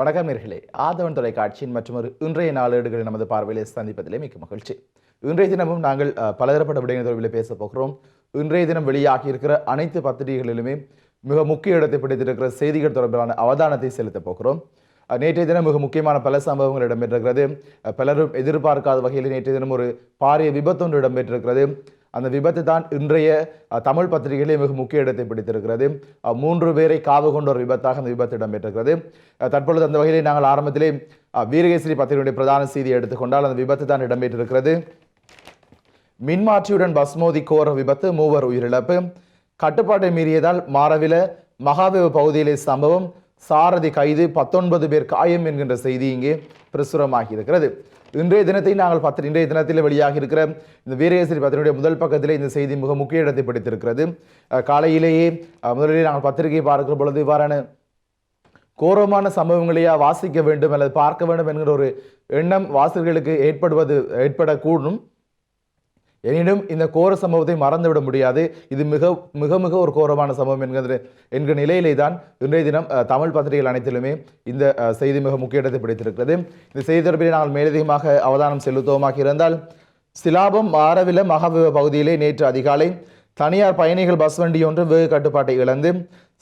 வணக்கம் நேர்களே. ஆதவன் தொலைக்காட்சியின் ஒரு இன்றைய நாளேடுகளை நமது பார்வையிலே சந்திப்பதிலே மிக்க மகிழ்ச்சி. இன்றைய தினமும் நாங்கள் பலதரப்பட்ட விடயங்கள் தொடர்பில் பேச போகிறோம். இன்றைய தினம் வெளியாகி இருக்கிற அனைத்து பத்திரிகைகளிலுமே மிக முக்கிய இடத்தை பிடித்திருக்கிற செய்திகள் தொடர்பிலான அவதானத்தை செலுத்தப் போகிறோம். நேற்றைய தினம் மிக முக்கியமான பல சம்பவங்கள் இடம்பெற்றிருக்கிறது. பலரும் எதிர்பார்க்காத வகையில் நேற்றைய தினம் ஒரு பாரிய விபத்தொன்று இடம்பெற்றிருக்கிறது. அந்த விபத்து தான் இன்றைய தமிழ் பத்திரிகையிலே மிக முக்கிய இடத்தை பிடித்திருக்கிறது. மூன்று பேரை காவு கொண்ட ஒரு விபத்தாக அந்த விபத்து இடம்பெற்றிருக்கிறது. தற்பொழுது அந்த வகையிலே நாங்கள் ஆரம்பத்திலே வீரகேசரி பத்திரிகையுடைய பிரதான செய்தியை எடுத்துக்கொண்டால் அந்த விபத்து தான் இடம்பெற்றிருக்கிறது. மின்மாற்றியுடன் பஸ் மோதி கோர விபத்து மூவர் உயிரிழப்பு. கட்டுப்பாட்டை மீறியதால் மாறவில மகாவேவ பகுதியிலே சம்பவம். சாரதி கைது பத்தொன்பது பேர் காயம் என்கின்ற செய்தி இங்கே பிரசுரமாகி இருக்கிறது இன்றைய தினத்தை நாங்கள் பார்த்து இன்றைய தினத்தில் வெளியாக இருக்கிற இந்த வீரேசரி பத்திரிகையுடைய முதல் பக்கத்திலே இந்த செய்தி மிக முக்கிய இடத்தை பிடித்திருக்கிறது. காலையிலேயே முதலிலே நாங்கள் பத்திரிகையை பார்க்கிற பொழுது இவ்வாறான கோரமான சம்பவங்களையா வாசிக்க வேண்டும் அல்லது பார்க்க வேண்டும் என்கிற ஒரு எண்ணம் வாசகர்களுக்கு ஏற்படுவது ஏற்படக்கூடும். எனினும் இந்த கோர சம்பவத்தை மறந்துவிட முடியாது. இது மிக மிக மிக ஒரு கோரமான சம்பவம் என்கிற என்கிற நிலையிலே தான் இன்றைய தினம் தமிழ் பத்திரிகைகள் அனைத்திலுமே இந்த செய்தி மிக முக்கிய இடத்தை பிடித்திருக்கிறது. இந்த செய்தி தொடர்பில் நாங்கள் மேலதிகமாக அவதானம் செலுத்துவோமாக இருந்தால் சிலாபம் மாரவில மகாவிவ பகுதியிலே நேற்று அதிகாலை தனியார் பயணிகள் பஸ் வண்டி ஒன்று வேக கட்டுப்பாட்டை இழந்து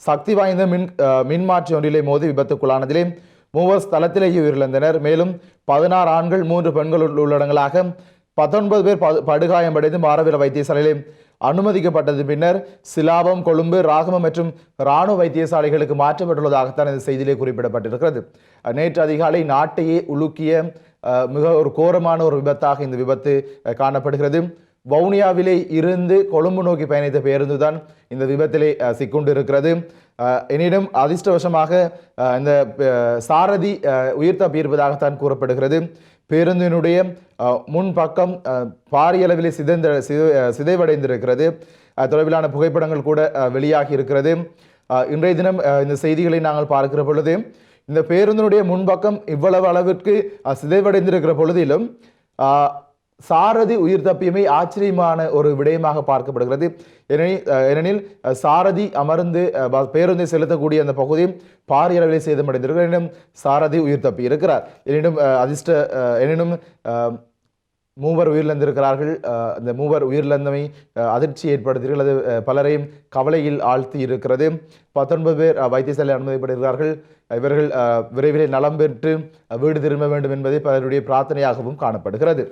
சக்தி வாய்ந்த மின் மின்மாற்றி ஒன்றிலே மோதி விபத்துக்குள்ளானதிலே மூவர் ஸ்தலத்திலேயே உயிரிழந்தனர். மேலும் பதினாறு ஆண்கள் மூன்று பெண்கள் உள்ளடங்களாக பத்தொன்பது பேர் படு- படுகாயமடைந்து மாரவில வைத்தியசாலையில் அனுமதிக்கப்பட்டது. பின்னர் சிலாபம் கொழும்பு ராகமம் மற்றும் இராணுவ வைத்தியசாலைகளுக்கு மாற்றப்பட்டுள்ளதாகத்தான் இந்த செய்தியிலே குறிப்பிடப்பட்டிருக்கிறது. நேற்று அதிகாலை நாட்டையே உலுக்கிய மிக ஒரு கோரமான ஒரு விபத்தாக இந்த விபத்து காணப்படுகிறது. வவுனியாவிலே இருந்து கொழும்பு நோக்கி பயணித்த பேருந்து தான் இந்த விபத்திலே அஹ், சிக்கொண்டிருக்கிறது. எனினும் அதிர்ஷ்டவசமாக இந்த சாரதி உயிர் தப்பியிருப்பதாகத்தான் கூறப்படுகிறது. பேருந்தினுடைய முன்பக்கம் பாரிய அளவில் சிதைந்த சிதை- சிதைவடைந்திருக்கிறது. தொலைவிலான தொடர்பிலான புகைப்படங்கள் கூட வெளியாகி இருக்கிறது. இன்றைய தினம் இந்த செய்திகளை நாங்கள் பார்க்கிற பொழுது இந்த பேருந்தினுடைய முன்பக்கம் இவ்வளவு அளவிற்கு சிதைவடைந்திருக்கிற பொழுதிலும் சாரதி உயிர் தப்பியமை ஆச்சரியமான ஒரு விடயமாக பார்க்கப்படுகிறது. ஏனெனில் ஏனெனில் சாரதி அமர்ந்து பேருந்தை செலுத்தக்கூடிய அந்த பகுதி பாரிய அளவில் சேதமடைந்திருக்கிறது. எனினும் சாரதி உயிர் தப்பி இருக்கிறார். எனினும் அதிர்ஷ்ட எனினும் மூவர் உயிரிழந்திருக்கிறார்கள். இந்த மூவர் உயிரிழந்தமை அதிர்ச்சி ஏற்படுத்தியிருக்கிறது அது பலரையும் கவலையில் ஆழ்த்தி இருக்கிறது. பத்தொன்பது பேர் வைத்தியசாலை அனுமதிப்படுகிறார்கள் இவர்கள் விரைவில் நலம் பெற்று வீடு திரும்ப வேண்டும் என்பதே பலருடைய பிரார்த்தனையாகவும் காணப்படுகிறது.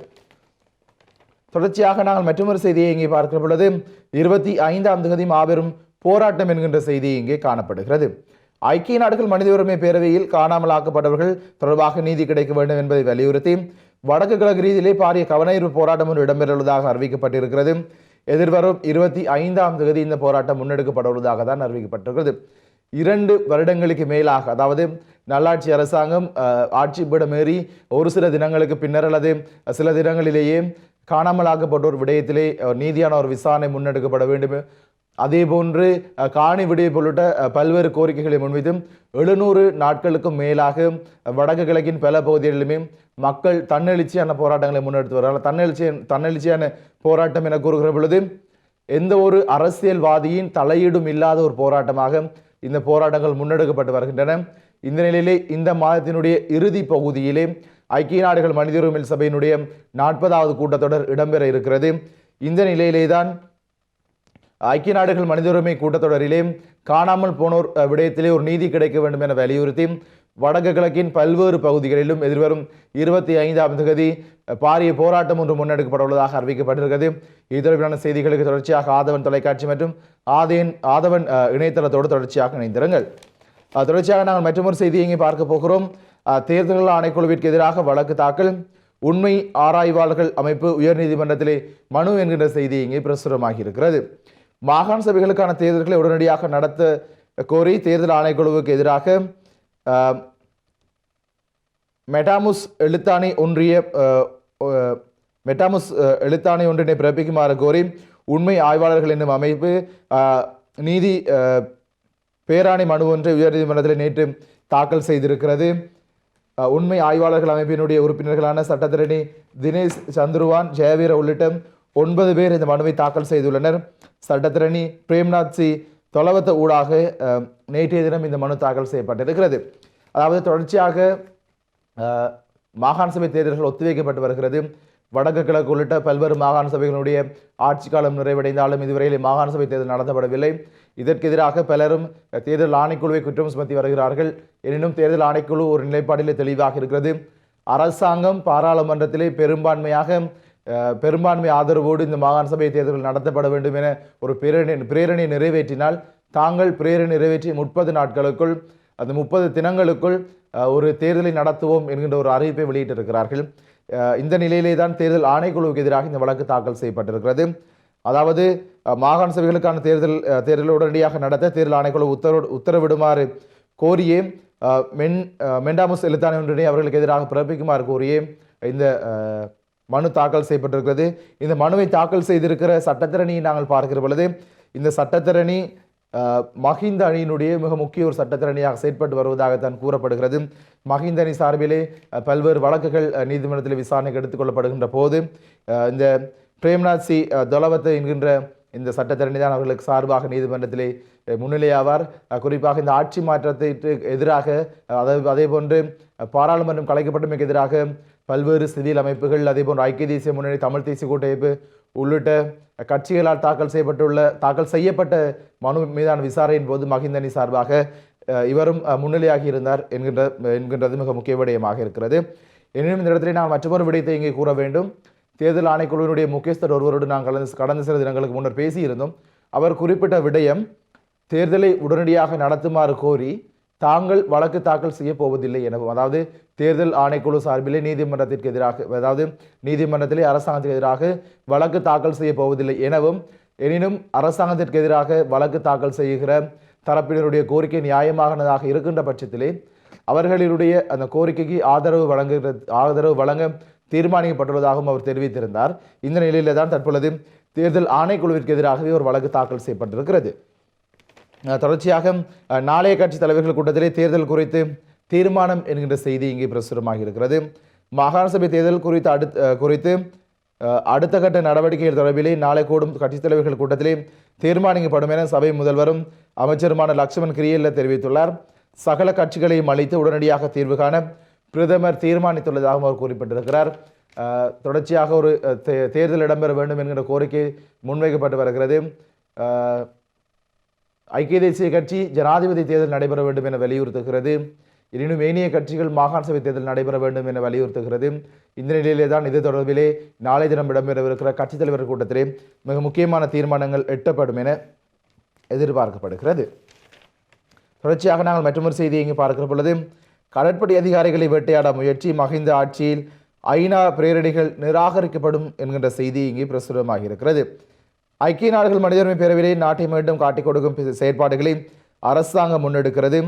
தொடர்ச்சியாக நாங்கள் மற்றொரு செய்தியை இங்கே பார்க்கிற பொழுது இருபத்தி ஐந்தாம் தேதி மாபெரும் போராட்டம் என்கின்ற செய்தி இங்கே காணப்படுகிறது. ஐக்கிய நாடுகள் மனித உரிமை பேரவையில் காணாமல் ஆக்கப்பட்டவர்கள் தொடர்பாக நீதி கிடைக்க வேண்டும் என்பதை வலியுறுத்தி வடக்கு கிழக்கு ரீதியிலே பாரிய கவனஈர்ப்பு போராட்டம் ஒன்று இடம்பெறவுள்ளதாக அறிவிக்கப்பட்டிருக்கிறது. எதிர்வரும் இருபத்தி ஐந்தாம் தேதி இந்த போராட்டம் முன்னெடுக்கப்பட உள்ளதாக தான் அறிவிக்கப்பட்டிருக்கிறது. இரண்டு வருடங்களுக்கு மேலாக அதாவது நல்லாட்சி அரசாங்கம் ஆட்சி பீடமேறி ஒரு சில தினங்களுக்கு பின்னர் அல்லது சில தினங்களிலேயே காணாமலாக்கப்பட்டோர் விடயத்திலே நீதியான ஒரு விசாரணை முன்னெடுக்கப்பட வேண்டும். அதே போன்று காணி விடுவி உள்ளிட்ட பல்வேறு கோரிக்கைகளை முன்வைத்தும் எழுநூறு நாட்களுக்கும் மேலாக வடக்கு கிழக்கின் பல பகுதிகளிலுமே மக்கள் தன்னெழுச்சியான போராட்டங்களை முன்னெடுத்து வருகிறார்கள். தன்னெழுச்சி தன்னெழுச்சியான போராட்டம் என கூறுகிற பொழுது எந்த ஒரு அரசியல்வாதியின் தலையீடும் இல்லாத ஒரு போராட்டமாக இந்த போராட்டங்கள் முன்னெடுக்கப்பட்டு வருகின்றன. இந்த நிலையிலே இந்த மாதத்தினுடைய இறுதி பகுதியிலே ஐக்கிய நாடுகள் மனித உரிமை சபையினுடைய நாற்பதாவது கூட்டத்தொடர் இடம்பெற இருக்கிறது. இந்த நிலையிலே தான் ஐக்கிய நாடுகள் மனித உரிமை கூட்டத்தொடரிலே காணாமல் போனோர் விடயத்திலே ஒரு நீதி கிடைக்க வேண்டும் என வலியுறுத்தி வடக்கு கிழக்கின் பல்வேறு பகுதிகளிலும் எதிர்வரும் இருபத்தி ஐந்தாம் தேதி பாரிய போராட்டம் ஒன்று முன்னெடுக்கப்பட உள்ளதாக அறிவிக்கப்பட்டிருக்கிறது. இது தொடர்பிலான செய்திகளுக்கு தொடர்ச்சியாக ஆதவன் தொலைக்காட்சி மற்றும் ஆதேன் ஆதவன் இணையதளத்தோடு தொடர்ச்சியாக இணைந்திருங்கள். தொடர்ச்சியாக நாங்கள் மற்றொரு செய்தியை இங்கே பார்க்க போகிறோம். தேர்தல்கள் ஆணைக்குழுவிற்கு எதிராக வழக்கு தாக்கல். உண்மை ஆராய்வாளர்கள் அமைப்பு உயர்நீதிமன்றத்திலே மனு என்கின்ற செய்தி இங்கே பிரசுரமாகி இருக்கிறது. மாகாண சபைகளுக்கான தேர்தல்களை உடனடியாக நடத்த கோரி தேர்தல் ஆணைக்குழுவுக்கு எதிராக மெட்டாமுஸ் எழுத்தாணி ஒன்றிய மெட்டாமுஸ் எழுத்தாணி எழுத்தாணை ஒன்றினை பிறப்பிக்குமாறு கோரி உண்மை ஆய்வாளர்கள் என்னும் அமைப்பு நீதி பேராணி பேராணை மனு ஒன்றை உயர்நீதிமன்றத்தில் நேற்று தாக்கல் செய்திருக்கிறது உண்மை ஆய்வாளர்கள் அமைப்பினுடைய உறுப்பினர்களான சட்டத்திரணி தினேஷ் சந்துருவான் ஜெயவீர உள்ளிட்ட ஒன்பது பேர் இந்த மனுவை தாக்கல் செய்துள்ளனர் சட்டத்திரணி பிரேம்நாத் சி தொலவத்த ஊடாக நேற்றைய தினம் இந்த மனு தாக்கல் செய்யப்பட்டிருக்கிறது அதாவது தொடர்ச்சியாக மாகாண சபை தேர்தல்கள் ஒத்திவைக்கப்பட்டு வருகிறது. வடக்கு கிழக்கு உள்ளிட்ட பல்வேறு மாகாண சபைகளுடைய ஆட்சி காலம் நிறைவடைந்தாலும் இதுவரையில் மாகாண சபை தேர்தல் நடத்தப்படவில்லை. இதற்கு எதிராக பலரும் தேர்தல் ஆணைக்குழுவை குற்றம் சுமத்தி வருகிறார்கள். எனினும் தேர்தல் ஆணைக்குழு ஒரு நிலைப்பாட்டிலே தெளிவாக இருக்கிறது. அரசாங்கம் பாராளுமன்றத்திலே பெரும்பான்மையாக பெரும்பான்மை ஆதரவோடு இந்த மாகாண சபை தேர்தல்கள் நடத்தப்பட வேண்டும் என ஒரு பிரேரணை பிரேரணை நிறைவேற்றினால் தாங்கள் பிரேரணை நிறைவேற்றி முப்பது நாட்களுக்குள் அந்த முப்பது தினங்களுக்குள் ஒரு தேர்தலை நடத்துவோம் என்கின்ற ஒரு அறிவிப்பை வெளியிட்டிருக்கிறார்கள். இந்த நிலையிலே தான் தேர்தல் ஆணைக்குழுவுக்கு எதிராக இந்த வழக்கு தாக்கல் செய்யப்பட்டிருக்கிறது. அதாவது மாகாண சபைகளுக்கான தேர்தல் தேர்தலை உடனடியாக நடத்த தேர்தல் ஆணைக்குழு உத்தரவு உத்தரவிடுமாறு கோரியே மென் அஹ், மெண்டாமுஸ் எழுத்தாணை ஒன்றினை அவர்களுக்கு எதிராக பிறப்பிக்குமாறு கோரியே இந்த மனு தாக்கல் செய்யப்பட்டிருக்கிறது. இந்த மனுவை தாக்கல் செய்திருக்கிற சட்டத்திறனியை நாங்கள் பார்க்கிற பொழுது இந்த சட்டத்திறனி மஹிந்த அணியினுடைய மிக முக்கிய ஒரு சட்டத்திறனியாக செயற்பட்டு வருவதாகத்தான் கூறப்படுகிறது. மஹிந்த அணி சார்பிலே பல்வேறு வழக்குகள் நீதிமன்றத்தில் விசாரணைக்கு எடுத்துக்கொள்ளப்படுகின்ற போது இந்த பிரேம்நாத் சி தொலவத்தை என்கின்ற இந்த சட்டத்தரணி தான் அவர்களுக்கு சார்பாக நீதிமன்றத்திலே முன்னிலையாவார். குறிப்பாக இந்த ஆட்சி மாற்றத்திற்கு எதிராக அதை அதே போன்று பாராளுமன்றம் கலைக்கப்பட்டமைக்கு எதிராக பல்வேறு சிவில் அமைப்புகள் அதேபோன்று ஐக்கிய தேசிய முன்னணி தமிழ் தேசிய கூட்டமைப்பு உள்ளிட்ட கட்சிகளால் தாக்கல் செய்யப்பட்டுள்ள தாக்கல் செய்யப்பட்ட மனு மீதான விசாரணையின் போது மகிந்தனி சார்பாக இவரும் முன்னிலையாகி இருந்தார் என்கின்ற என்கின்றது மிக முக்கிய விடயமாக இருக்கிறது. எனினும் இந்த இடத்திலே நான் மற்றொரு விடயத்தை இங்கே கூற வேண்டும். தேர்தல் ஆணைக்குழுவினுடைய முக்கியஸ்தர் ஒருவரோடு நான் கடந்த கடந்த சில தினங்களுக்கு முன்னர் பேசியிருந்தோம். அவர் குறிப்பிட்ட விடயம் தேர்தலை உடனடியாக நடத்துமாறு கோரி தாங்கள் வழக்கு தாக்கல் செய்ய போவதில்லை எனவும் அதாவது தேர்தல் ஆணைக்குழு சார்பிலே நீதிமன்றத்திற்கு எதிராக அதாவது நீதிமன்றத்திலே அரசாங்கத்திற்கு எதிராக வழக்கு தாக்கல் செய்ய போவதில்லை எனவும் எனினும் அரசாங்கத்திற்கு எதிராக வழக்கு தாக்கல் செய்கிற தரப்பினருடைய கோரிக்கை நியாயமானதாக இருக்கின்ற பட்சத்திலே அவர்களுடைய அந்த கோரிக்கைக்கு ஆதரவு வழங்குகிற ஆதரவு வழங்க தீர்மானிக்கப்பட்டுள்ளதாகவும் அவர் தெரிவித்திருந்தார். இந்த நிலையில தான் தற்பொழுது தேர்தல் ஆணைக்குழுவிற்கு எதிராகவே ஒரு வழக்கு தாக்கல் செய்யப்பட்டிருக்கிறது. தொடர்ச்சியாக நாளைய கட்சி தலைவர்கள் கூட்டத்திலே தேர்தல் குறித்து தீர்மானம் என்கின்ற செய்தி இங்கே பிரசுரமாக இருக்கிறது. மாகாண சபை தேர்தல் குறித்து அடுத்த குறித்து அடுத்த கட்ட நடவடிக்கைகள் தொடர்பிலே நாளை கூடும் கட்சித் தலைவர்கள் கூட்டத்திலே தீர்மானிக்கப்படும் என சபை முதல்வரும் அமைச்சருமான லக்ஷ்மண் கிரியல்ல தெரிவித்துள்ளார். சகல கட்சிகளையும் அளித்து உடனடியாக தீர்வு காண பிரதமர் தீர்மானித்துள்ளதாகவும் அவர் குறிப்பிட்டிருக்கிறார். தொடர்ச்சியாக ஒரு தே- தேர்தல் இடம்பெற வேண்டும் என்கிற கோரிக்கை முன்வைக்கப்பட்டு வருகிறது. ஐக்கிய தேசிய கட்சி ஜனாதிபதி தேர்தல் நடைபெற வேண்டும் என வலியுறுத்துகிறது. எனினும் ஏனைய கட்சிகள் மாகாண சபை தேர்தல் நடைபெற வேண்டும் என வலியுறுத்துகிறது. இந்த நிலையிலே தான் இது தொடர்பிலே நாளை தினம் இடம்பெறவிருக்கிற கட்சித் தலைவர் கூட்டத்திலே மிக முக்கியமான தீர்மானங்கள் எட்டப்படும் என எதிர்பார்க்கப்படுகிறது. தொடர்ச்சியாக நாங்கள் மற்றொரு செய்தியை இங்கு பார்க்கிற பொழுது கடற்படை அதிகாரிகளை வேட்டையாட முயற்சி மஹிந்த ஆட்சியில் ஐநா பிரேரணிகள் நிராகரிக்கப்படும் என்கின்ற செய்தி இங்கே பிரசுரமாக இருக்கிறது ஐக்கிய நாடுகள் மனித உரிமை பேரவையிலே நாட்டை மீண்டும் காட்டிக் கொடுக்கும் செயற்பாடுகளை அரசாங்கம் முன்னெடுக்கிறது.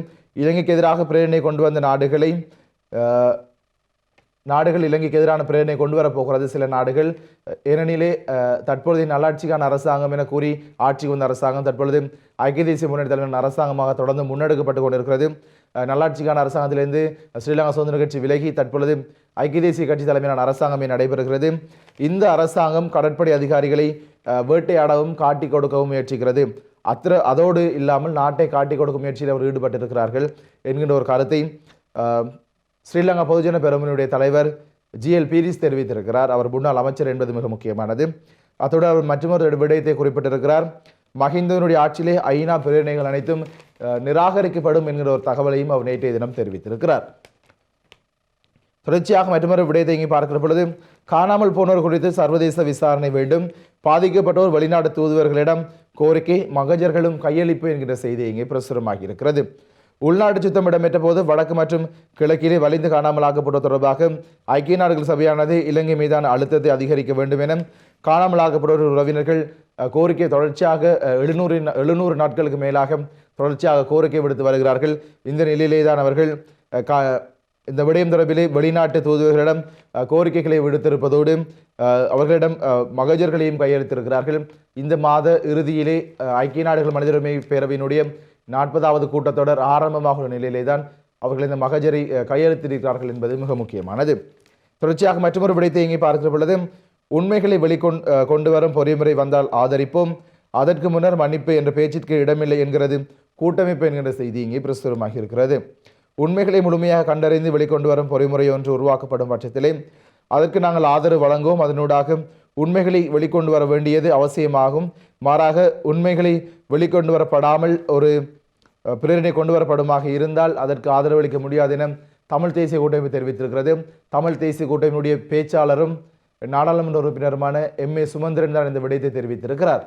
இலங்கைக்கு எதிராக பிரேரணை கொண்டு வந்த நாடுகளை நாடுகள் இலங்கைக்கு எதிரான பிரேரணை கொண்டு வரப்போகிறது சில நாடுகள் ஏனெனிலே தற்பொழுது நல்லாட்சிக்கான அரசாங்கம் என கூறி ஆட்சிக்கு வந்த அரசாங்கம் தற்பொழுது ஐக்கிய தேசிய முன்னணி தலைவரின் அரசாங்கமாக தொடர்ந்து முன்னெடுக்கப்பட்டு கொண்டிருக்கிறது. நல்லாட்சிக்கான அரசாங்கத்திலிருந்து ஸ்ரீலங்கா சுதந்திர கட்சி விலகி தற்பொழுது ஐக்கிய தேசிய கட்சி தலைமையிலான அரசாங்கமே நடைபெறுகிறது. இந்த அரசாங்கம் கடற்படை அதிகாரிகளை வேட்டையாடவும் காட்டிக் கொடுக்கவும் முயற்சிக்கிறது. அத்திர அதோடு இல்லாமல் நாட்டை காட்டிக் கொடுக்கும் முயற்சியில் அவர் ஈடுபட்டிருக்கிறார்கள் என்கின்ற ஒரு கருத்தை ஸ்ரீலங்கா பொதுஜன பெரமுனுடைய தலைவர் ஜிஎல் பீரிஸ் தெரிவித்திருக்கிறார். அவர் முன்னாள் அமைச்சர் என்பது மிக முக்கியமானது. அத்தோடு அவர் மற்றொரு விடயத்தை குறிப்பிட்டிருக்கிறார். மஹிந்தனுடைய ஆட்சியிலே ஐநா பிரேரணைகள் அனைத்தும் நிராகரிக்கப்படும் என்கிற ஒரு தகவலையும் அவர் நேற்றைய தினம் தெரிவித்திருக்கிறார். தொடர்ச்சியாக மற்றொரு விடயத்தை இங்கே பார்க்கிற பொழுது காணாமல் போனோர் குறித்து சர்வதேச விசாரணை வேண்டும். பாதிக்கப்பட்டோர் வெளிநாட்டு தூதுவர்களிடம் கோரிக்கை மகஜர்களும் கையளிப்பு என்கிற செய்தி இங்கே பிரசுரமாகி இருக்கிறது. உள்நாட்டு சுத்தம் இடம்பெற்ற போது வடக்கு மற்றும் கிழக்கிலே வலிந்து காணாமலாக்கப்பட்டோர் தொடர்பாக ஐக்கிய நாடுகள் சபையானது இலங்கை மீதான அழுத்தத்தை அதிகரிக்க வேண்டும் என காணாமலாக்கப்பட்டோர் உறவினர்கள் கோரிக்கை தொடர்ச்சியாக எழுநூறு எழுநூறு நாட்களுக்கு மேலாக தொடர்ச்சியாக கோரிக்கை விடுத்து வருகிறார்கள். இந்த நிலையிலே தான் அவர்கள் கா- இந்த விடயம் தொடர்பிலே வெளிநாட்டு தூதுவர்களிடம் கோரிக்கைகளை விடுத்திருப்பதோடு அவர்களிடம் மகஜர்களையும் கையெழுத்திருக்கிறார்கள் இந்த மாத இறுதியிலே ஐக்கிய நாடுகள் மனிதரிமை பேரவையினுடைய நாற்பதாவது கூட்டத்தொடர் ஆரம்பமாக உள்ள நிலையிலே தான் அவர்கள் இந்த மகஜரை கையெழுத்திருக்கிறார்கள் என்பது மிக முக்கியமானது. தொடர்ச்சியாக மற்றொரு விடயத்தை இங்கே பார்க்கிற பொழுது உண்மைகளை வெளிக்கொண் கொண்டு வரும் பொறிமுறை வந்தால் ஆதரிப்போம். அதற்கு முன்னர் மன்னிப்பு என்ற பேச்சிற்கு இடமில்லை என்கிறது. கூட்டமைப்பு என்கிற செய்தி இங்கே பிரசுரமாகி இருக்கிறது. உண்மைகளை முழுமையாக கண்டறிந்து வெளிக்கொண்டு வரும் பொறிமுறை ஒன்று உருவாக்கப்படும் பட்சத்திலே அதற்கு நாங்கள் ஆதரவு வழங்குவோம். அதனூடாக உண்மைகளை வெளிக்கொண்டு வர வேண்டியது அவசியமாகும். மாறாக உண்மைகளை வெளிக்கொண்டு வரப்படாமல் ஒரு பிரேரணை கொண்டு வரப்படுமாக இருந்தால் அதற்கு ஆதரவளிக்க முடியாது என தமிழ் தேசிய கூட்டமைப்பு தெரிவித்திருக்கிறது. தமிழ் தேசிய கூட்டமைப்புடைய பேச்சாளரும் நாடாளுமன்ற உறுப்பினருமான எம். ஏ. சுமந்திரன் தான் இந்த விடயத்தை தெரிவித்திருக்கிறார்.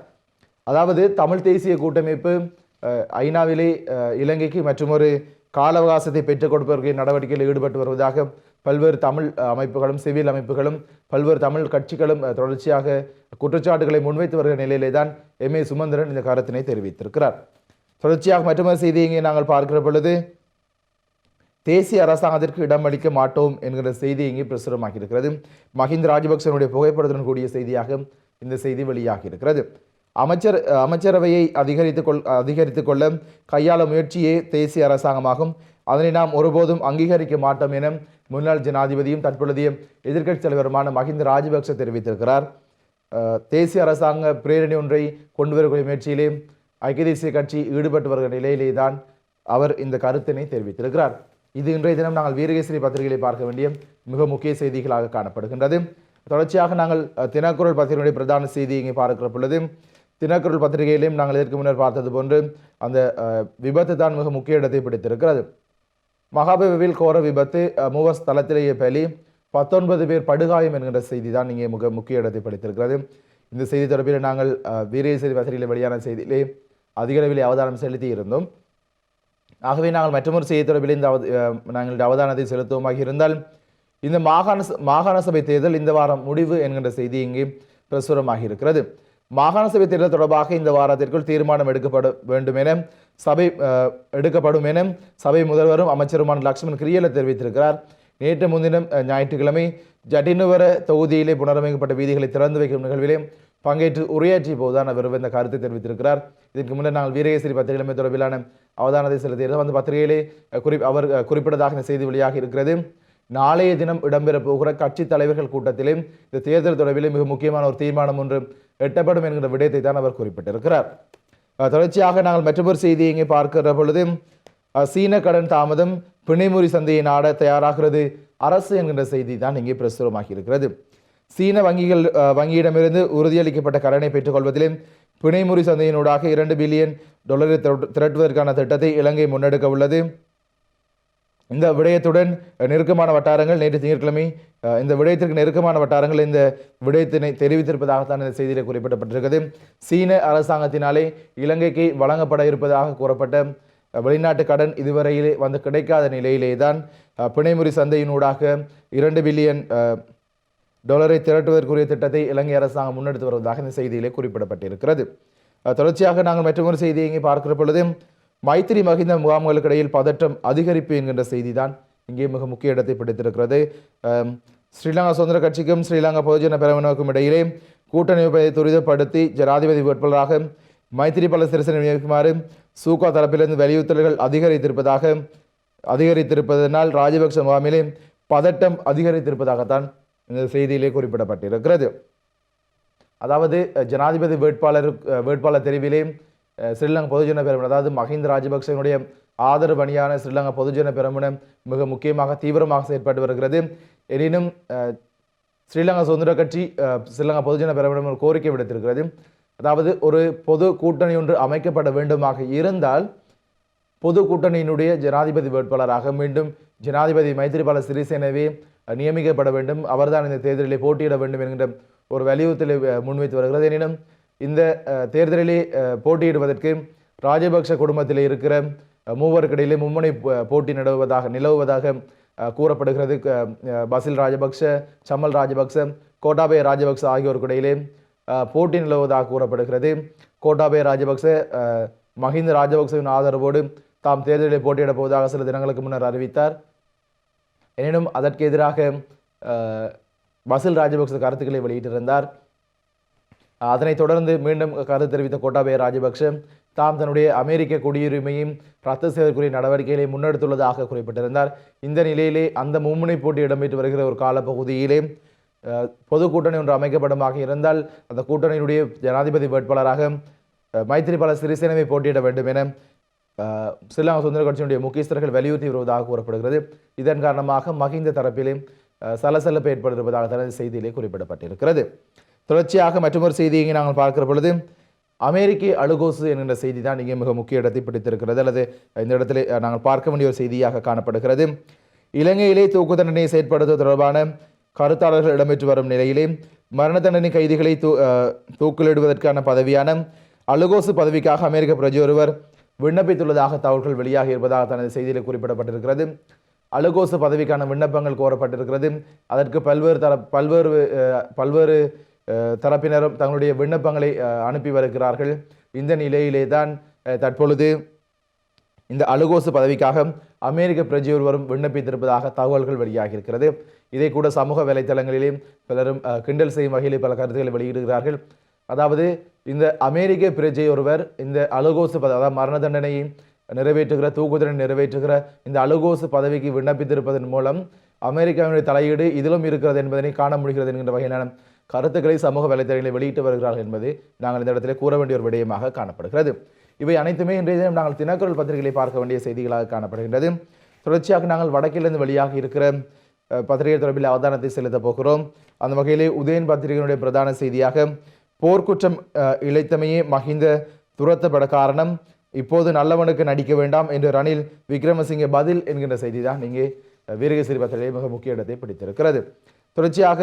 அதாவது தமிழ் தேசிய கூட்டமைப்பு ஐநாவிலே இலங்கைக்கு இலங்கைக்கு மற்றுமொரு கால அவகாசத்தை பெற்றுக் கொடுப்பதற்கு நடவடிக்கையில் ஈடுபட்டு வருவதாக பல்வேறு தமிழ் அமைப்புகளும் சிவில் அமைப்புகளும் பல்வேறு தமிழ் கட்சிகளும் தொடர்ச்சியாக குற்றச்சாட்டுகளை முன்வைத்து வருகிற நிலையிலே தான் எம் ஏ சுமந்திரன் இந்த கருத்தினை தெரிவித்திருக்கிறார். தொடர்ச்சியாக மற்றொரு செய்தியை இங்கே நாங்கள் பார்க்கிற பொழுது தேசிய அரசாங்கத்திற்கு இடமளிக்க மாட்டோம் என்கிற செய்தி இங்கே பிரசுரமாகியிருக்கிறது. மஹிந்த ராஜபக்சனுடைய புகைப்படத்துடன் கூடிய செய்தியாக இந்த செய்தி வெளியாகி இருக்கிறது அமைச்சர் அமைச்சரவையை அதிகரித்து கொள் அதிகரித்து கொள்ள கையாள முயற்சியே தேசிய அரசாங்கமாகும். அதனை நாம் ஒருபோதும் அங்கீகரிக்க மாட்டோம் என முன்னாள் ஜனாதிபதியும் தற்பொழுதைய எதிர்க்கட்சி தலைவருமான மஹிந்த ராஜபக்ச தெரிவித்திருக்கிறார். தேசிய அரசாங்க பிரேரணை ஒன்றை கொண்டு வரக்கூடிய முயற்சியிலே ஐக்கிய தேசிய கட்சி ஈடுபட்டு வருகிற நிலையிலே தான் அவர் இந்த கருத்தினை தெரிவித்திருக்கிறார். இது இன்றைய தினம் நாங்கள் வீரகேசரி பத்திரிகைகளை பார்க்க வேண்டிய மிக முக்கிய செய்திகளாக காணப்படுகின்றது. தொடர்ச்சியாக நாங்கள் தினக்குரல் பத்திரிகையுடைய பிரதான செய்தி இங்கே பார்க்கிற பொழுது தினக்குரல் பத்திரிகையிலையும் நாங்கள் இதற்கு முன்னர் பார்த்தது போன்று அந்த விபத்து தான் மிக முக்கிய இடத்தை பிடித்திருக்கிறது. மகாபேவில் கோர விபத்து அஹ், ஸ்தலத்திலேயே பலி பத்தொன்பது பேர் படுகாயம் என்கின்ற செய்தி தான் இங்கே மிக முக்கிய இடத்தை படித்திருக்கிறது. இந்த செய்தி தொடர்பில் நாங்கள் அஹ், வீரேசரி வசதியில் வெளியான செய்தியிலே அதிக அளவில் அவதானம் செலுத்தி இருந்தோம் ஆகவே நாங்கள் மற்றொரு செய்தி தொடர்பில் இந்த அவத- நாங்கள் அவதானத்தை செலுத்துவோமாக இருந்தால் இந்த மாகாண ச- மாகாண சபை தேர்தல் இந்த வாரம் முடிவு என்கின்ற செய்தி இங்கே பிரசுரமாகி இருக்கிறது. மாகாண சபை தேர்தல் தொடர்பாக இந்த வாரத்திற்குள் தீர்மானம் எடுக்கப்பட வேண்டும் என சபை எடுக்கப்படும் என சபை முதல்வரும் அமைச்சருமான லக்ஷ்மண் கிரியல தெரிவித்திருக்கிறார். நேற்று முன்தினம் ஞாயிற்றுக்கிழமை ஜட்டினுவர தொகுதியிலே புனரமைக்கப்பட்ட வீதிகளை திறந்து வைக்கும் நிகழ்விலே பங்கேற்று உரையாற்றிய போதுதான் அவர் இந்த கருத்தை தெரிவித்திருக்கிறார். இதற்கு முன்னர் நாங்கள் வீரகேசரி பத்திரிகை தொடர்பிலான அவதானத்தை செலுத்தியிருந்தோம். அந்த பத்திரிகையிலே குறி அவர் குறிப்பிட்டதாக இந்த செய்தி வெளியாக இருக்கிறது. நாளைய தினம் இடம்பெறப் போகிற கட்சி தலைவர்கள் கூட்டத்திலே இந்த தேர்தல் தொடர்பிலே மிக முக்கியமான ஒரு தீர்மானம் ஒன்று எட்டப்படும் என்கிற விடயத்தை தான் அவர் குறிப்பிட்டிருக்கிறார். தொடர்ச்சியாக நாங்கள் மற்றொரு செய்தியை இங்கே பார்க்கிற பொழுது சீன கடன் தாமதம் பிணைமுறி சந்தையை நாட தயாராகிறது அரசு என்கின்ற செய்தி தான் இங்கே பிரசுரமாகி இருக்கிறது சீன வங்கிகள் வங்கியிடமிருந்து உறுதியளிக்கப்பட்ட கடனை பெற்றுக்கொள்வதிலே பிணைமுறி சந்தையினூடாக இரண்டு பில்லியன் டொலரை திரட்டு- திரட்டுவதற்கான திட்டத்தை இலங்கை முன்னெடுக்க உள்ளது. இந்த விடயத்துடன் நெருக்கமான வட்டாரங்கள் நேற்று திங்கட்கிழமை இந்த விடயத்திற்கு நெருக்கமான வட்டாரங்கள் இந்த விடயத்தினை தெரிவித்திருப்பதாகத்தான் இந்த செய்தியில் குறிப்பிடப்பட்டிருக்கிறது. சீன அரசாங்கத்தினாலே இலங்கைக்கு வழங்கப்பட இருப்பதாக கூறப்பட்ட வெளிநாட்டு கடன் இதுவரையிலே வந்து கிடைக்காத நிலையிலே தான் பிணைமுறி சந்தையினூடாக இரண்டு பில்லியன் டொலரை டாலரை திரட்டுவதற்குரிய திட்டத்தை இலங்கை அரசாங்கம் முன்னெடுத்து வருவதாக இந்த செய்தியிலே குறிப்பிடப்பட்டிருக்கிறது. தொடர்ச்சியாக நாங்கள் மற்றொரு செய்தியை இங்கே பார்க்கிற பொழுது மைத்திரி மகிந்த முகாம்களுக்கு இடையில் பதற்றம் அதிகரிப்பு என்கின்ற செய்தி தான் இங்கே மிக முக்கிய இடத்தை பிடித்திருக்கிறது. ஸ்ரீலங்கா சுதந்திர கட்சிக்கும் ஸ்ரீலங்கா பொதுஜன பெரமுனவுக்கும் இடையிலே கூட்டணி அமைப்பை துரிதப்படுத்தி ஜனாதிபதி வேட்பாளராக மைத்திரிபால சிறிசேன நியமிக்குமாறு சூகா தரப்பிலிருந்து வலியுறுத்தல்கள் அதிகரித்திருப்பதாக அதிகரித்திருப்பதனால் ராஜபக்ஷ முகாமிலே பதட்டம் அதிகரித்திருப்பதாகத்தான் இந்த செய்தியிலே குறிப்பிடப்பட்டிருக்கிறது. அதாவது ஜனாதிபதி வேட்பாளர் வேட்பாளர் தெரிவிலே ஸ்ரீலங்கா பொதுஜன பெருமன் அதாவது மஹிந்த ராஜபக்சனுடைய ஆதரவு அணியான ஸ்ரீலங்கா பொதுஜன பெரமுன மிக முக்கியமாக தீவிரமாக செயற்பட்டு வருகிறது. எனினும் ஸ்ரீலங்கா சுதந்திர கட்சி ஸ்ரீலங்கா பொதுஜன பெருமனம் ஒரு கோரிக்கை விடுத்திருக்கிறது. அதாவது ஒரு பொது கூட்டணி ஒன்று அமைக்கப்பட வேண்டுமாக இருந்தால் பொது கூட்டணியினுடைய ஜனாதிபதி வேட்பாளராக மீண்டும் ஜனாதிபதி மைத்திரிபால சிறிசேனவே நியமிக்கப்பட வேண்டும். அவர்தான் இந்த தேர்தலில் போட்டியிட வேண்டும் என்கின்ற ஒரு வலியுறுத்தலை முன்வைத்து வருகிறது. எனினும் இந்த தேர்தலிலே போட்டியிடுவதற்கு ராஜபக்ஷ குடும்பத்தில் இருக்கிற மூவருக்கிடையிலே மும்முனை போட்டி நிலவுவதாக நிலவுவதாக கூறப்படுகிறது. க- பசில் ராஜபக்ஷ சமல் ராஜபக்ஷ கோட்டாபய ராஜபக்ஷ ஆகியோருக்கிடையிலே போட்டி நிலவுவதாக கூறப்படுகிறது. கோட்டாபய ராஜபக்ச மஹிந்த ராஜபக்சவின் ஆதரவோடு தாம் தேர்தலில் போட்டியிடப் போவதாக சில தினங்களுக்கு முன்னர் அறிவித்தார். எனினும் அதற்கு எதிராக பசில் ராஜபக்ச கருத்துக்களை வெளியிட்டிருந்தார். அதனைத் தொடர்ந்து மீண்டும் கருத்து தெரிவித்த கோட்டாபய ராஜபக்ஷ தாம் தன்னுடைய அமெரிக்க குடியுரிமையும் ரத்து செய்வதற்குரிய நடவடிக்கைகளை முன்னெடுத்துள்ளதாக குறிப்பிட்டிருந்தார். இந்த நிலையிலே அந்த மும்முனை போட்டி இடம்பெற்று வருகிற ஒரு காலப்பகுதியிலே பொது கூட்டணி ஒன்று அமைக்கப்படுமாக இருந்தால் அந்த கூட்டணியினுடைய ஜனாதிபதி வேட்பாளராக மைத்திரிபால சிறிசேனவை போட்டியிட வேண்டும் என ஸ்ரீலங்கா சுதந்திர கட்சியினுடைய முக்கியஸ்தர்கள் வலியுறுத்தி வருவதாக கூறப்படுகிறது. இதன் காரணமாக மஹிந்த தரப்பிலே சலசலப்பு ஏற்பட்டிருப்பதாக தனது செய்தியிலே குறிப்பிடப்பட்டிருக்கிறது. தொடர்ச்சியாக மற்றொரு செய்தியை நாங்கள் பார்க்கிற பொழுது அமெரிக்க அழுகோசு என்கின்ற செய்தி தான் இங்கே மிக முக்கிய இடத்தை பிடித்திருக்கிறது அல்லது இந்த இடத்திலே நாங்கள் பார்க்க வேண்டிய ஒரு செய்தியாக காணப்படுகிறது. இலங்கையிலே தூக்கு தண்டனையை செயற்படுத்துவது தொடர்பான கருத்தாளர்கள் இடம்பெற்று வரும் நிலையிலே மரண தண்டனை கைதிகளை தூ தூக்கிலிடுவதற்கான பதவியான அழுகோசு பதவிக்காக அமெரிக்க பிரஜை ஒருவர் விண்ணப்பித்துள்ளதாக தகவல்கள் வெளியாகி இருப்பதாக தனது செய்தியில் குறிப்பிடப்பட்டிருக்கிறது. அலுகோசு பதவிக்கான விண்ணப்பங்கள் கோரப்பட்டிருக்கிறது. அதற்கு பல்வேறு தர பல்வேறு பல்வேறு தரப்பினரும் தங்களுடைய விண்ணப்பங்களை அனுப்பி வருகிறார்கள். இந்த நிலையிலே தான் தற்பொழுது இந்த அலுகோசு பதவிக்காக அமெரிக்க பிரஜை ஒருவரும் விண்ணப்பித்திருப்பதாக தகவல்கள் வெளியாகி இருக்கிறது இதை கூட சமூக வலைத்தளங்களிலே பலரும் கிண்டல் செய்யும் வகையில் பல கருத்துக்களை வெளியிடுகிறார்கள். அதாவது இந்த அமெரிக்க பிரஜை ஒருவர் இந்த அலுகோசு பதவி அதாவது மரண தண்டனையை நிறைவேற்றுகிற தூக்கு தண்டனை நிறைவேற்றுகிற இந்த அலுகோசு பதவிக்கு விண்ணப்பித்திருப்பதன் மூலம் அமெரிக்காவினுடைய தலையீடு இதிலும் இருக்கிறது என்பதனை காண முடிகிறது என்கின்ற வகையிலான கருத்துக்களை சமூக வலைத்தளங்களில் வெளியிட்டு வருகிறார்கள் என்பது நாங்கள் இந்த இடத்திலே கூற வேண்டிய ஒரு விடயமாக காணப்படுகிறது. இவை அனைத்துமே இன்றைய தினம் நாங்கள் தினக்குரல் பத்திரிகைகளை பார்க்க வேண்டிய செய்திகளாக காணப்படுகின்றது. தொடர்ச்சியாக நாங்கள் வடக்கிலிருந்து வெளியாக இருக்கிற பத்திரிகை தொடர்பில் அவதானத்தை செலுத்தப் போகிறோம். அந்த வகையிலே உதயன் பத்திரிகையினுடைய பிரதான செய்தியாக போர்க்குற்றம் இழைத்தமையே மஹிந்த துரத்தப்பட காரணம். இப்போது நல்லவனுக்கு நடிக்க வேண்டாம் என்று ரணில் விக்ரமசிங்கே பதில் என்கின்ற செய்தி தான் இங்கே அஹ், பத்திரிகை மிக முக்கிய இடத்தை பிடித்திருக்கிறது. தொடர்ச்சியாக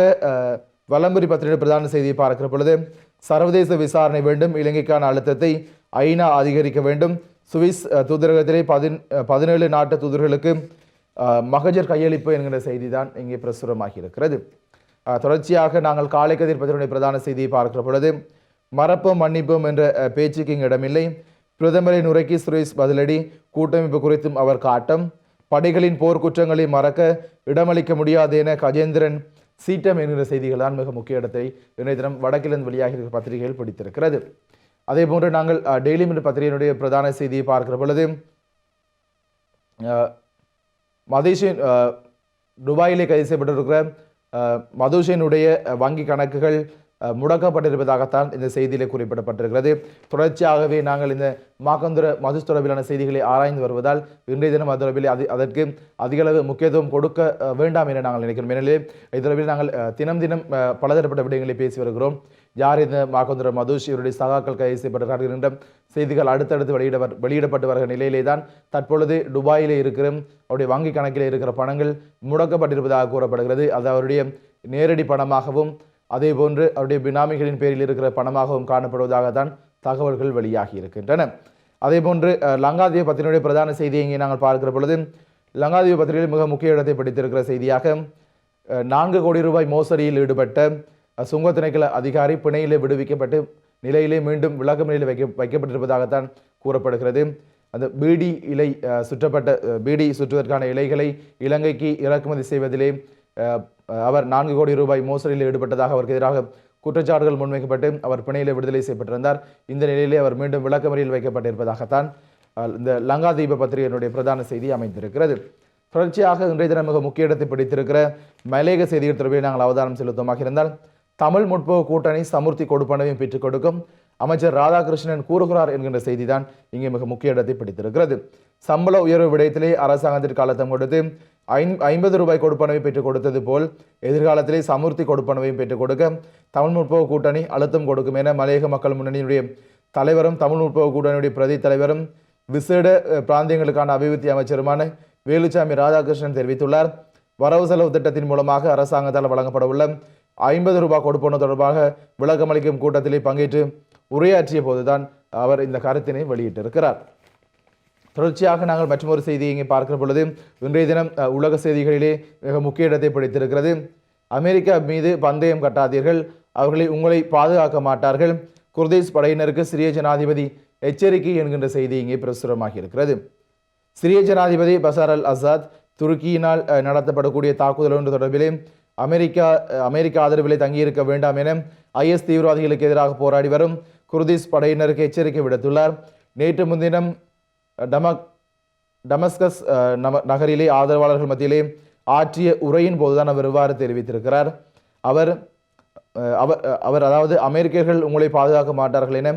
வலம்புரி பத்திரிகை பிரதான செய்தியை பார்க்கிற பொழுது சர்வதேச விசாரணை வேண்டும் இலங்கைக்கான அழுத்தத்தை ஐநா அதிகரிக்க வேண்டும். சுவிஸ் தூதரகத்திலே பதின் பதினேழு நாட்டு தூதர்களுக்கு மகஜர் கையளிப்பு என்கிற செய்தி தான் இங்கே பிரசுரமாகி இருக்கிறது தொடர்ச்சியாக நாங்கள் காலை கதிர் பத்திரிகை பிரதான செய்தியை பார்க்கிற பொழுது மறப்போம் மன்னிப்போம் என்ற பேச்சுக்கு இங்கு இடமில்லை. பிரதமரை நுரைக்கி சுரேஷ் பதிலடி கூட்டமைப்பு குறித்தும் அவர் காட்டம். படைகளின் போர்க்குற்றங்களை மறக்க இடமளிக்க முடியாது என கஜேந்திரன் சீட்டம் என்கிற செய்திகள் தான் மிக முக்கிய இடத்தை இன்றைய தினம் வடக்கிலிருந்து வெளியாகி இருக்கிற பத்திரிகைகள் பிடித்திருக்கிறது. அதே போன்று நாங்கள் டெய்லி மின் பத்திரிகையினுடைய பிரதான செய்தியை பார்க்கிற பொழுது அஹ், மதேஷின் துபாயிலே கைது செய்யப்பட்டிருக்கிற அஹ், வங்கி கணக்குகள் முடக்கப்பட்டிருப்பதாகத்தான் இந்த செய்தியிலே குறிப்பிடப்பட்டிருக்கிறது. தொடர்ச்சியாகவே நாங்கள் இந்த மாக்கந்துர மது தொடர்பிலான செய்திகளை ஆராய்ந்து வருவதால் இன்றைய தினம் அது தொடர்பில் அது அதற்கு அதிகளவு முக்கியத்துவம் கொடுக்க வேண்டாம் என நாங்கள் நினைக்கிறோம். எனவே இது தொடர்பில் நாங்கள் தினம் தினம் பலதரப்பட்ட விடயங்களை பேசி வருகிறோம். யார் இந்த மாக்கந்துர மதுஷ் இவருடைய சகாக்கள் கைது செய்யப்பட்டிருக்கிறார்கள் என்ற செய்திகள் அடுத்தடுத்து வெளியிட வெளியிடப்பட்டு வருகிற நிலையிலே தான் தற்பொழுது துபாயிலே இருக்கிற அவருடைய வங்கி கணக்கில் இருக்கிற பணங்கள் முடக்கப்பட்டிருப்பதாக கூறப்படுகிறது. அது அவருடைய நேரடி பணமாகவும் அதே போன்று அவருடைய பினாமிகளின் பேரில் இருக்கிற பணமாகவும் காணப்படுவதாக தான் தகவல்கள் வெளியாகி இருக்கின்றன. அதே போன்று லங்காதீவ பத்திரிகையுடைய பிரதான செய்தியை இங்கே நாங்கள் பார்க்கிற பொழுது லங்காதீவ பத்திரிகையில் மிக முக்கிய இடத்தை பிடித்திருக்கிற செய்தியாக நான்கு கோடி ரூபாய் மோசடியில் ஈடுபட்ட சுங்க திணைக்கள அதிகாரி பிணையிலே விடுவிக்கப்பட்டு நிலையிலே மீண்டும் விளக்க நிலையில் வைக்க வைக்கப்பட்டிருப்பதாகத்தான் கூறப்படுகிறது. அந்த பீடி இலை சுற்றப்பட்ட பீடி சுற்றுவதற்கான இலைகளை இலங்கைக்கு இறக்குமதி செய்வதிலே அவர் நான்கு கோடி ரூபாய் மோசடியில் ஈடுபட்டதாக அவருக்கு எதிராக குற்றச்சாட்டுகள் முன்வைக்கப்பட்டு அவர் பிணையில் விடுதலை செய்யப்பட்டிருந்தார். இந்த நிலையிலே அவர் மீண்டும் விளக்கமறியில் வைக்கப்பட்டிருப்பதாகத்தான் இந்த லங்காதீப பத்திரிகையினுடைய பிரதான செய்தி அமைந்திருக்கிறது. தொடர்ச்சியாக இன்றைய தினம் மிக முக்கிய இடத்தை பிடித்திருக்கிற மலையக செய்திகள் தொடர்பில் நாங்கள் அவதானம் செலுத்தமாக இருந்தால் தமிழ் முற்போக்கு கூட்டணி சமுர்த்தி கொடுப்பனவையும் பெற்றுக் கொடுக்கும். அமைச்சர் ராதாகிருஷ்ணன் கூறுகிறார் என்கின்ற செய்திதான் இங்கே மிக முக்கிய இடத்தை பிடித்திருக்கிறது. சம்பள உயர்வு விடயத்திலே அரசாங்கத்திற்கு அழுத்தம் கொடுத்து ஐந் ஐம்பது ரூபாய் கொடுப்பனவை பெற்றுக் கொடுத்தது போல் எதிர்காலத்திலே சமுர்த்தி கொடுப்பனவையும் பெற்றுக் கொடுக்க தமிழ் முற்போக்கு கூட்டணி அழுத்தம் கொடுக்கும் என மலையக மக்கள் முன்னணியினுடைய தலைவரும் தமிழ் முற்போக்கு கூட்டணியுடைய பிரதி தலைவரும் விசேட பிராந்தியங்களுக்கான அபிவிருத்தி அமைச்சருமான வேலுச்சாமி ராதாகிருஷ்ணன் தெரிவித்துள்ளார். வரவு செலவு திட்டத்தின் மூலமாக அரசாங்கத்தால் வழங்கப்பட உள்ள ஐம்பது ரூபாய் கொடுப்பன தொடர்பாக விளக்கமளிக்கும் கூட்டத்திலே பங்கேற்று உரையாற்றிய போதுதான் அவர் இந்த கருத்தினை வெளியிட்டிருக்கிறார். தொடர்ச்சியாக நாங்கள் மற்றொரு செய்தியை இங்கே பார்க்கிற பொழுது இன்றைய தினம் உலக செய்திகளிலே மிக முக்கிய இடத்தை பிடித்திருக்கிறது. அமெரிக்கா மீது பந்தயம் கட்டாதீர்கள். அவர்களை உங்களை பாதுகாக்க மாட்டார்கள். குர்தீஸ் படையினருக்கு சிரிய ஜனாதிபதி எச்சரிக்கை என்கின்ற செய்தி இங்கே பிரசுரமாகி இருக்கிறது சிரிய ஜனாதிபதி பசார் அல் அசாத் துருக்கியினால் நடத்தப்படக்கூடிய தாக்குதல் ஒன்று தொடர்பிலே அமெரிக்கா அமெரிக்க ஆதரவிலே தங்கியிருக்க வேண்டாம் என ஐஎஸ் தீவிரவாதிகளுக்கு எதிராக போராடி வரும் குர்திஸ் படையினருக்கு எச்சரிக்கை விடுத்துள்ளார். நேற்று முன்தினம் டமக் டமஸ்கஸ் நம நகரிலே ஆதரவாளர்கள் மத்தியிலே ஆற்றிய உரையின் போதுதான் அவர் இவ்வாறு தெரிவித்திருக்கிறார். அவர் அவர் அவர் அதாவது அமெரிக்கர்கள் உங்களை பாதுகாக்க மாட்டார்கள் என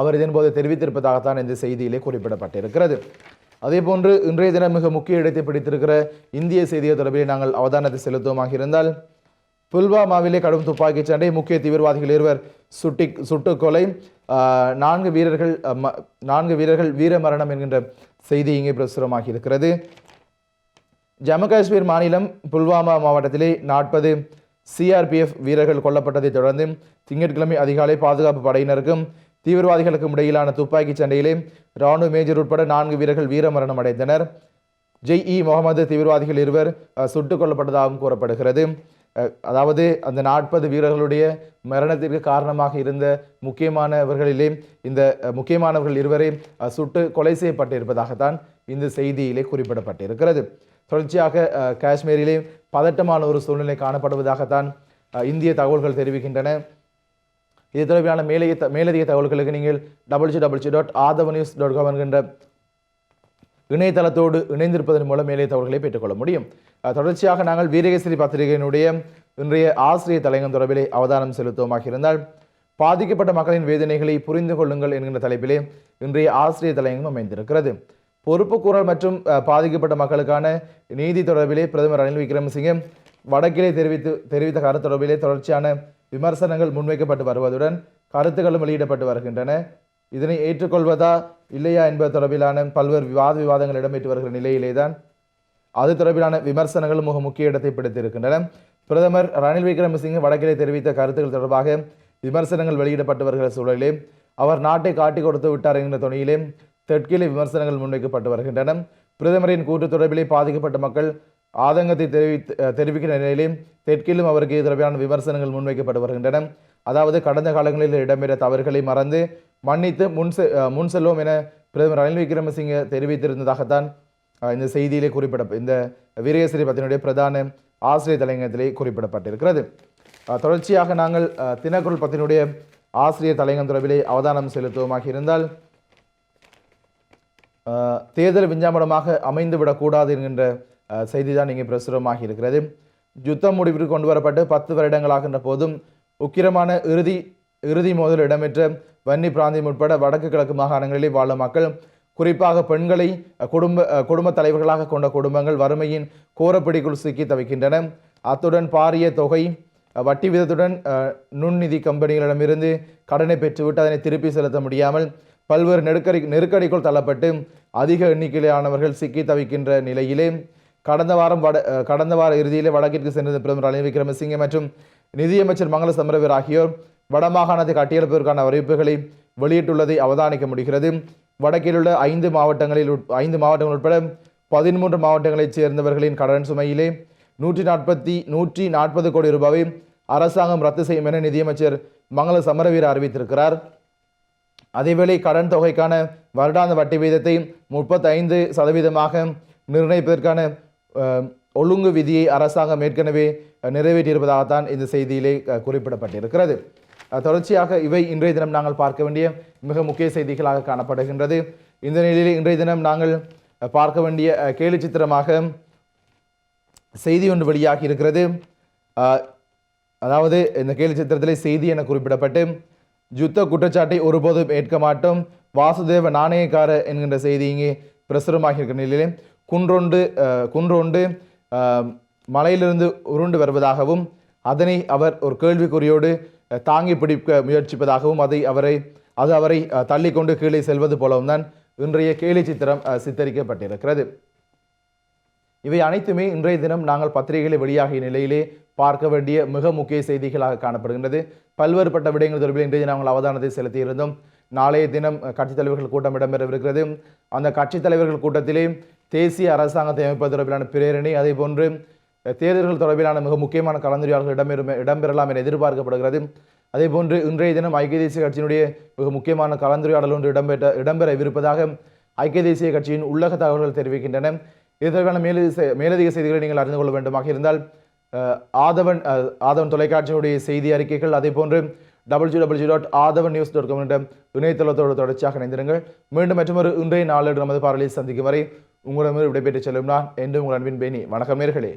அவர் இதன்போது தெரிவித்திருப்பதாகத்தான் இந்த செய்தியிலே குறிப்பிடப்பட்டிருக்கிறது. அதே போன்று இன்றைய தினம் மிக முக்கிய இடத்தை பிடித்திருக்கிற இந்திய செய்தியை தொடர்பில் நாங்கள் அவதானத்தை செலுத்துவோமாக இருந்தால் புல்வாமாவிலே கடும் துப்பாக்கிச் சண்டை. முக்கிய தீவிரவாதிகள் இருவர் சுட்டி சுட்டுக்கொலை நான்கு வீரர்கள் ம- நான்கு வீரர்கள் வீர மரணம் என்கின்ற செய்தி இங்கே பிரசுரமாகி இருக்கிறது. ஜம்மு காஷ்மீர் மாநிலம் புல்வாமா மாவட்டத்திலே நாற்பது சிஆர்பிஎஃப் வீரர்கள் கொல்லப்பட்டதைத் தொடர்ந்து திங்கட்கிழமை அதிகாலை பாதுகாப்பு படையினருக்கும் தீவிரவாதிகளுக்கும் இடையிலான துப்பாக்கிச் சண்டையிலே ராணுவ மேஜர் உட்பட நான்கு வீரர்கள் வீரமரணம் அடைந்தனர். ஜெய் இ முகமது தீவிரவாதிகள் இருவர் சுட்டுக் கொல்லப்பட்டதாகவும் கூறப்படுகிறது. அதாவது அந்த நாற்பது வீரர்களுடைய மரணத்திற்கு காரணமாக இருந்த முக்கியமானவர்களிலே இந்த முக்கியமானவர்கள் இருவரே சுட்டு கொலை செய்யப்பட்டிருப்பதாகத்தான் இந்த செய்தியிலே குறிப்பிடப்பட்டிருக்கிறது. தொடர்ச்சியாக காஷ்மீரிலே பதட்டமான ஒரு சூழ்நிலை காணப்படுவதாகத்தான் இந்திய தகவல்கள் தெரிவிக்கின்றன. இது தொடர்பான மேலதிக மேலதிக தகவல்களுக்கு நீங்கள் double G double dot Aadhava news dot com என்கின்ற இணையதளத்தோடு இணைந்திருப்பதன் மூலம் மேலே தகவல்களை பெற்றுக்கொள்ள முடியும். தொடர்ச்சியாக நாங்கள் வீரகேசரி பத்திரிகையினுடைய இன்றைய ஆசிரியர் தலையங்கம் தொடர்பிலே அவதானம் செலுத்துவோமாக இருந்தால் பாதிக்கப்பட்ட மக்களின் வேதனைகளை புரிந்து கொள்ளுங்கள் என்கின்ற தலைப்பிலே இன்றைய ஆசிரியர் தலையங்கம் அமைந்திருக்கிறது. பொறுப்புக்கூறல் மற்றும் பாதிக்கப்பட்ட மக்களுக்கான நீதி தொடர்பிலே பிரதமர் ரணில் விக்ரமசிங்கே வடக்கிலே தெரிவித்து தெரிவித்த கருத்து தொடர்பிலே தொடர்ச்சியான விமர்சனங்கள் முன்வைக்கப்பட்டு வருவதுடன் கருத்துக்களும் வெளியிடப்பட்டு வருகின்றன. இதனை ஏற்றுக்கொள்வதா இல்லையா என்பது தொடர்பிலான பல்வேறு விவாத விவாதங்கள் இடம்பெற்று வருகிற நிலையிலே தான் அது தொடர்பிலான விமர்சனங்களும் மிக முக்கிய இடத்தை பிடித்திருக்கின்றன. பிரதமர் ரணில் விக்ரமசிங்கே வடக்கிலே தெரிவித்த கருத்துக்கள் தொடர்பாக விமர்சனங்கள் வெளியிடப்பட்டு வருகிற சூழலிலே அவர் நாட்டை காட்டிக் கொடுத்து விட்டார் என்கிற துணையிலே தெற்கிலே விமர்சனங்கள் முன்வைக்கப்பட்டு வருகின்றன. பிரதமரின் கூட்டு தொடர்பிலே பாதிக்கப்பட்ட மக்கள் ஆதங்கத்தை தெரிவித்து அஹ், தெரிவிக்கிற தெற்கிலும் அவருக்கு எதிரான விமர்சனங்கள் முன்வைக்கப்பட்டு வருகின்றன. அதாவது கடந்த காலங்களில் இடம்பெற்ற தவறுகளை மறந்து மன்னித்து முன் செ- முன் செல்வோம் என பிரதமர் ரணில் விக்ரமசிங்க தெரிவித்திருந்ததாகத்தான் இந்த செய்தியிலே குறிப்பிட இந்த வீரேஸ்வரி பத்தினுடைய பிரதான ஆசிரியர் தலையங்கத்திலே குறிப்பிடப்பட்டிருக்கிறது. தொடர்ச்சியாக நாங்கள் அஹ், தினக்குரல் பத்தினுடைய ஆசிரியர் தலையங்கம் தொடர்பிலே அவதானம் செலுத்துவோமாக இருந்தால் தேர்தல் விஞ்ஞாபனமாக அமைந்துவிடக்கூடாது என்கின்ற செய்தி தான் இங்கே பிரசுரமாகி இருக்கிறது. யுத்தம் முடிவிற்கு கொண்டு வரப்பட்டு பத்து வருடங்களாகின்ற போதும் உக்கிரமான இறுதி இறுதி மோதல் இடம்பெற்ற வன்னி பிராந்தியம் உட்பட வடக்கு கிழக்கு மாகாணங்களிலே வாழும் மக்கள் குறிப்பாக பெண்களை குடும்ப குடும்ப தலைவர்களாக கொண்ட குடும்பங்கள் வறுமையின் கோரப்பிடிக்குள் சிக்கி தவிக்கின்றன. அத்துடன் பாரிய தொகை வட்டி விதத்துடன் நுண்நிதி கம்பெனிகளிடமிருந்து கடனை பெற்றுவிட்டு அதனை திருப்பி செலுத்த முடியாமல் பல்வேறு நெருக்கடி நெருக்கடிக்குள் தள்ளப்பட்டு அதிக எண்ணிக்கையிலானவர்கள் சிக்கி தவிக்கின்ற நிலையிலே கடந்த வாரம் வட கடந்த வார இறுதியிலே வடக்கிற்கு சென்றிருந்த பிரதமர் ரணில் விக்ரமசிங்கே மற்றும் நிதியமைச்சர் மங்கள சமரவீர் ஆகியோர் வடமாகாணத்தை கட்டியெழுப்பதற்கான அறிவிப்புகளை வெளியிட்டுள்ளதை அவதானிக்க முடிகிறது. வடக்கிலுள்ள ஐந்து மாவட்டங்களில் உட்- ஐந்து மாவட்டங்கள் உட்பட பதிமூன்று மாவட்டங்களைச் சேர்ந்தவர்களின் கடன் சுமையிலே நூற்றி நாற்பத்தி நூற்றி நாற்பது கோடி ரூபாவை அரசாங்கம் ரத்து செய்யும் என நிதியமைச்சர் மங்கள சமரவீர அறிவித்திருக்கிறார். அதேவேளை கடன் தொகைக்கான வருடாந்த வட்டி வீதத்தை முப்பத்தைந்து சதவீதமாக நிர்ணயிப்பதற்கான ஒழுங்கு விதியை அரசாங்கம் ஏற்கனவே நிறைவேற்றியிருப்பதாகத்தான் இந்த செய்தியிலே குறிப்பிடப்பட்டிருக்கிறது. தொடர்ச்சியாக இவை இன்றைய தினம் நாங்கள் பார்க்க வேண்டிய மிக முக்கிய செய்திகளாக காணப்படுகின்றது. இந்த நிலையில் இன்றைய தினம் நாங்கள் பார்க்க வேண்டிய கேலி சித்திரமாக செய்தி ஒன்று வெளியாகி இருக்கிறது. அதாவது இந்த கேலி சித்திரத்தில் செய்தி என குறிப்பிடப்பட்டு யுத்த குற்றச்சாட்டை ஒருபோதும் ஏற்க மாட்டோம். வாசுதேவ நாணயக்கார என்கின்ற செய்தி இங்கே பிரசுரமாகி இருக்கிற நிலையிலே குன்றொண்டு அஹ், குன்றொண்டு மலையிலிருந்து உருண்டு வருவதாகவும் அதனை அவர் ஒரு கேள்விக்குறியோடு தாங்கி பிடிக்க முயற்சிப்பதாகவும் அதை அவரை அது அவரை தள்ளி தள்ளிக்கொண்டு கீழே செல்வது போலவும் தான் இன்றைய கேலி சித்திரம் அஹ், சித்தரிக்கப்பட்டிருக்கிறது. இவை அனைத்துமே இன்றைய தினம் நாங்கள் பத்திரிகைகளில் வெளியாகிய நிலையிலே பார்க்க வேண்டிய மிக முக்கிய செய்திகளாக காணப்படுகின்றது. பல்வேறுபட்ட விடயங்கள் தொடர்பில் இன்றைய தினம் நாங்கள் அவதானத்தை செலுத்தியிருந்தோம். நாளைய தினம் கட்சித் தலைவர்கள் கூட்டம் இடம்பெறவிருக்கிறது. அந்த கட்சித் தலைவர்கள் கூட்டத்திலே தேசிய அரசாங்கத்தை அமைப்பது தொடர்பிலான பிரேரணை அதே போன்று தேர்தல்கள் தொடர்பிலான மிக முக்கியமான கலந்துரையாடல்கள் இடம்பெறும் இடம்பெறலாம் என எதிர்பார்க்கப்படுகிறது. அதே போன்று இன்றைய தினம் ஐக்கிய தேசிய கட்சியினுடைய மிக முக்கியமான கலந்துரையாடல் ஒன்று இடம்பெற்ற இடம்பெறவிருப்பதாக ஐக்கிய தேசிய கட்சியின் உள்ளக தகவல்கள் தெரிவிக்கின்றன. இது தொடர்பான மேலதிக செ- மேலதிக செய்திகளை நீங்கள் அறிந்து கொள்ள வேண்டுமாக இருந்தால் ஆதவன் ஆதவன் தொலைக்காட்சியினுடைய செய்தி அறிக்கைகள் அதே போன்று double G double dot Aadhavan news dot com என்ற இணையதளத்தோடு தொடர்ச்சியாக இணைந்திருங்கள். மீண்டும் மற்றொரு இன்றைய நாளேடு நமது பார்வையை சந்திக்கும் வரை உங்களிடமிருந்து விடைபெற்று செல்லும் நான் என்று உங்கள் அன்பின் பேணி. வணக்கம் நேர்களே.